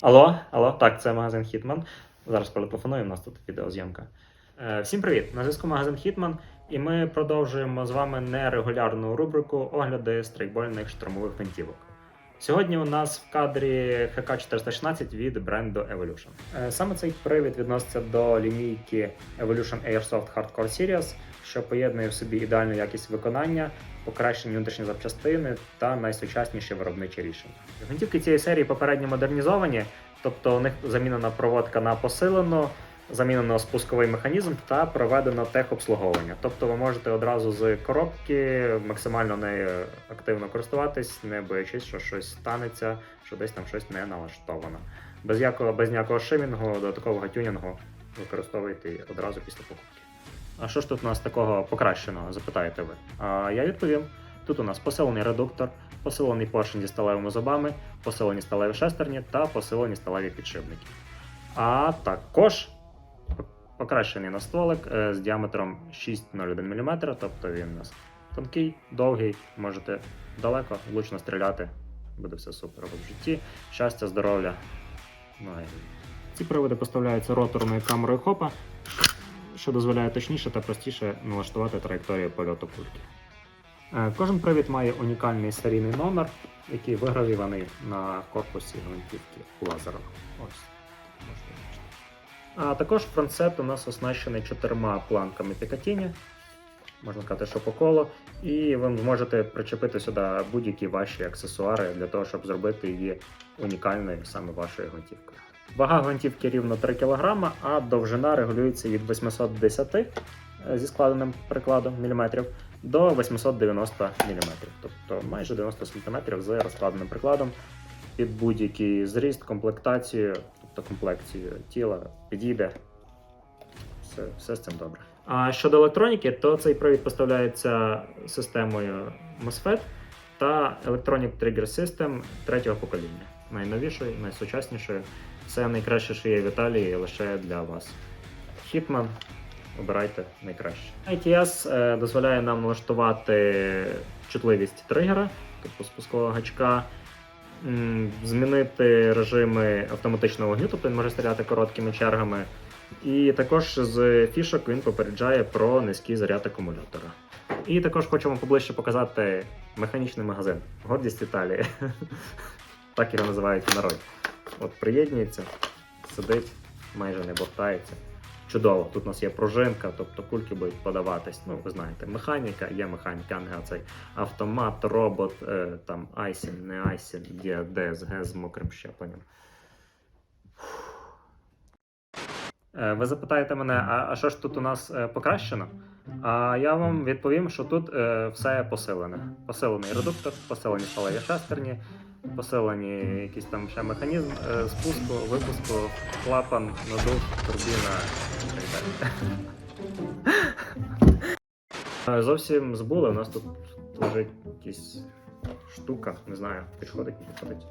Алло, алло, так, це магазин Hitman. Зараз перетелефоную, у нас тут відеозйомка. Е, всім привіт! На зв'язку магазин Hitman, і ми продовжуємо з вами нерегулярну рубрику огляди стрейкбольних штурмових гвинтівок. Сьогодні у нас в кадрі ХК416 від бренду Evolution. Е, Саме цей привід відноситься до лінійки Evolution Airsoft Hardcore Series, що поєднує в собі ідеальну якість виконання, покращені внутрішні запчастини та найсучасніші виробничі рішення. Гвинтівки цієї серії попередньо модернізовані, тобто у них замінена проводка на посилену, замінено спусковий механізм та проведено техобслуговування. Тобто ви можете одразу з коробки максимально нею активно користуватись, не боячись, що щось станеться, що десь там щось не налаштовано. Без якого без ніякого шимінгу, додаткового тюнінгу використовуйте одразу після покупки. А що ж тут у нас такого покращеного, запитаєте ви? А я відповім. Тут у нас посилений редуктор, посилений поршень зі сталевими зубами, посилені сталеві шестерні та посилені сталеві підшипники. А також покращений настволик е, з діаметром 6,01 мм, тобто він у нас тонкий, довгий, можете далеко, влучно стріляти. Буде все супер в житті. Щастя, здоров'я. Ну, і Ці приводи поставляються роторною камерою хопа, що дозволяє точніше та простіше налаштувати траєкторію польоту кульки. Е, Кожен привід має унікальний серійний номер, який вигравований на корпусі гвинтівки лазером. Ось. можете. А також фронтсет у нас оснащений чотирма планками Пікатіні, можна сказати, що по колу, і ви зможете причепити сюди будь-які ваші аксесуари для того, щоб зробити її унікальною саме вашою гвинтівкою. Вага гвинтівки рівно 3 кг, а довжина регулюється від 810 е, зі складеним прикладом міліметрів до 890 мм, тобто майже 90 см з розкладеним прикладом під будь-який зріст, комплектацію, тобто комплекцію тіла підійде. Все, все з цим добре. А щодо електроніки, то цей привід поставляється системою MOSFET та Electronic Trigger System третього покоління. Найновішою, найсучаснішою. Це найкраще, що є в Італії лише для вас. Hitman обирайте найкраще. ITS е, дозволяє нам налаштувати чутливість тригера, тобто спускового гачка, змінити режими автоматичного вогню, тобто він може стріляти короткими чергами. І також з фішок він попереджає про низький заряд акумулятора. І також хочемо поближче показати механічний магазин. Гордість Італії. Так його називають в народі. От приєднується, сидить, майже не бовтається. Чудово, тут у нас є пружинка, тобто кульки будуть подаватись. Ну, ви знаєте, механіка, є механіка, ангел цей автомат, робот, е, там айсін, не айсін, є DSG з мокрим щепленням. Е, Ви запитаєте мене, а, а що ж тут у нас е, покращено? А я вам відповім, що тут е, все посилене. Посилений редуктор, посилені сталеві шестерні, посилені якийсь там ще механізм е, спуску, випуску, клапан, надув, турбіна і так далі. Е, Зовсім збули, у нас тут лежить якась штука, не знаю, підходить, не підходить.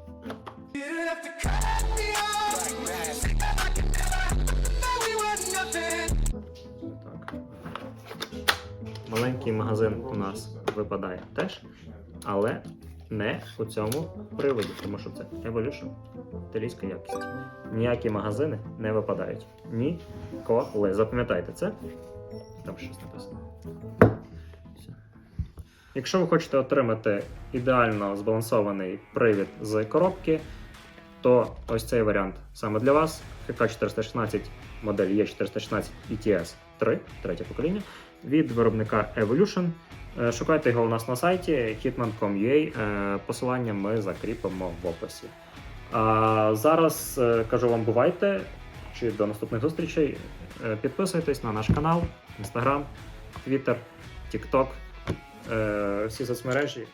Так. Маленький магазин у нас випадає теж, але не у цьому приводі, тому що це Evolution, італійська якість. Ніякі магазини не випадають. Ніколи. Запам'ятайте це. Там щось написано. Якщо ви хочете отримати ідеально збалансований привід з коробки, то ось цей варіант саме для вас. ХК416 модель E416 ETS 3, третє покоління, від виробника Evolution. Е, Шукайте його у нас на сайті hitman.com.ua. Е, Посилання ми закріпимо в описі. А зараз е, кажу вам бувайте чи до наступних зустрічей. Підписуйтесь на наш канал, Twitter, TikTok, е, всі соцмережі.